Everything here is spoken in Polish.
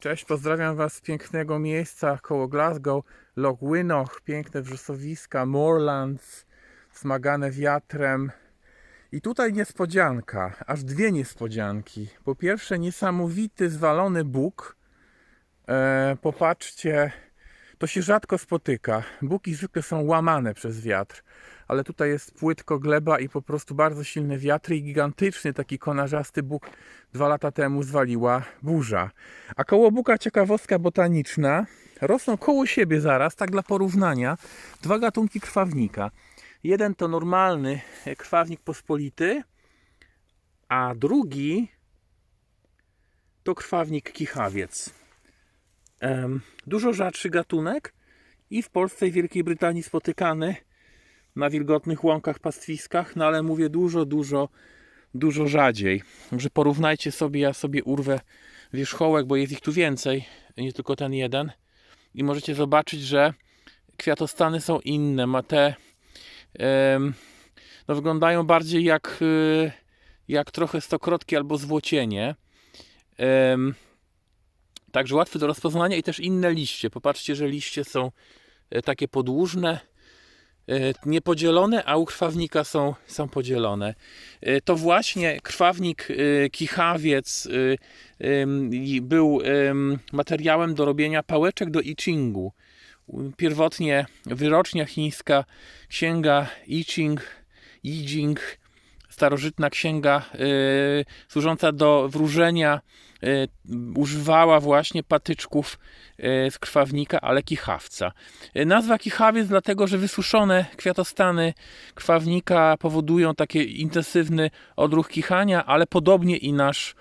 Cześć, pozdrawiam Was z pięknego miejsca koło Glasgow, Loch Wynoch, piękne wrzosowiska, moorlands, smagane wiatrem. I tutaj niespodzianka, aż dwie niespodzianki. Po pierwsze niesamowity zwalony Bóg. E, popatrzcie, to się rzadko spotyka. Buki zwykle są łamane przez wiatr, ale tutaj jest płytko gleba i po prostu bardzo silne wiatry i gigantyczny taki konarzasty Bóg dwa lata temu zwaliła burza. A koło Buka ciekawostka botaniczna. Rosną koło siebie zaraz, tak dla porównania, dwa gatunki krwawnika. Jeden to normalny e, krwawnik pospolity, a drugi to krwawnik kichawiec. Dużo rzadszy gatunek i w Polsce i Wielkiej Brytanii spotykany na wilgotnych łąkach, pastwiskach, no ale mówię dużo, dużo, dużo rzadziej. Także porównajcie sobie, ja sobie urwę wierzchołek, bo jest ich tu więcej, nie tylko ten jeden. I możecie zobaczyć, że kwiatostany są inne. Ma te no wyglądają bardziej jak, y, jak trochę stokrotki albo złocienie. Także łatwe do rozpoznania i też inne liście. Popatrzcie, że liście są e, takie podłużne, niepodzielone, a u krwawnika są, są podzielone. E, To właśnie krwawnik e, kichawiec e, był em, materiałem do robienia pałeczek do I Chingu. Pierwotnie wyrocznia chińska księga I Ching, I Ching starożytna księga y, służąca do wróżenia y, używała właśnie patyczków y, z krwawnika, ale kichawca. Nazwa kichawiec dlatego, że wysuszone kwiatostany krwawnika powodują taki intensywny odruch kichania, ale podobnie i nasz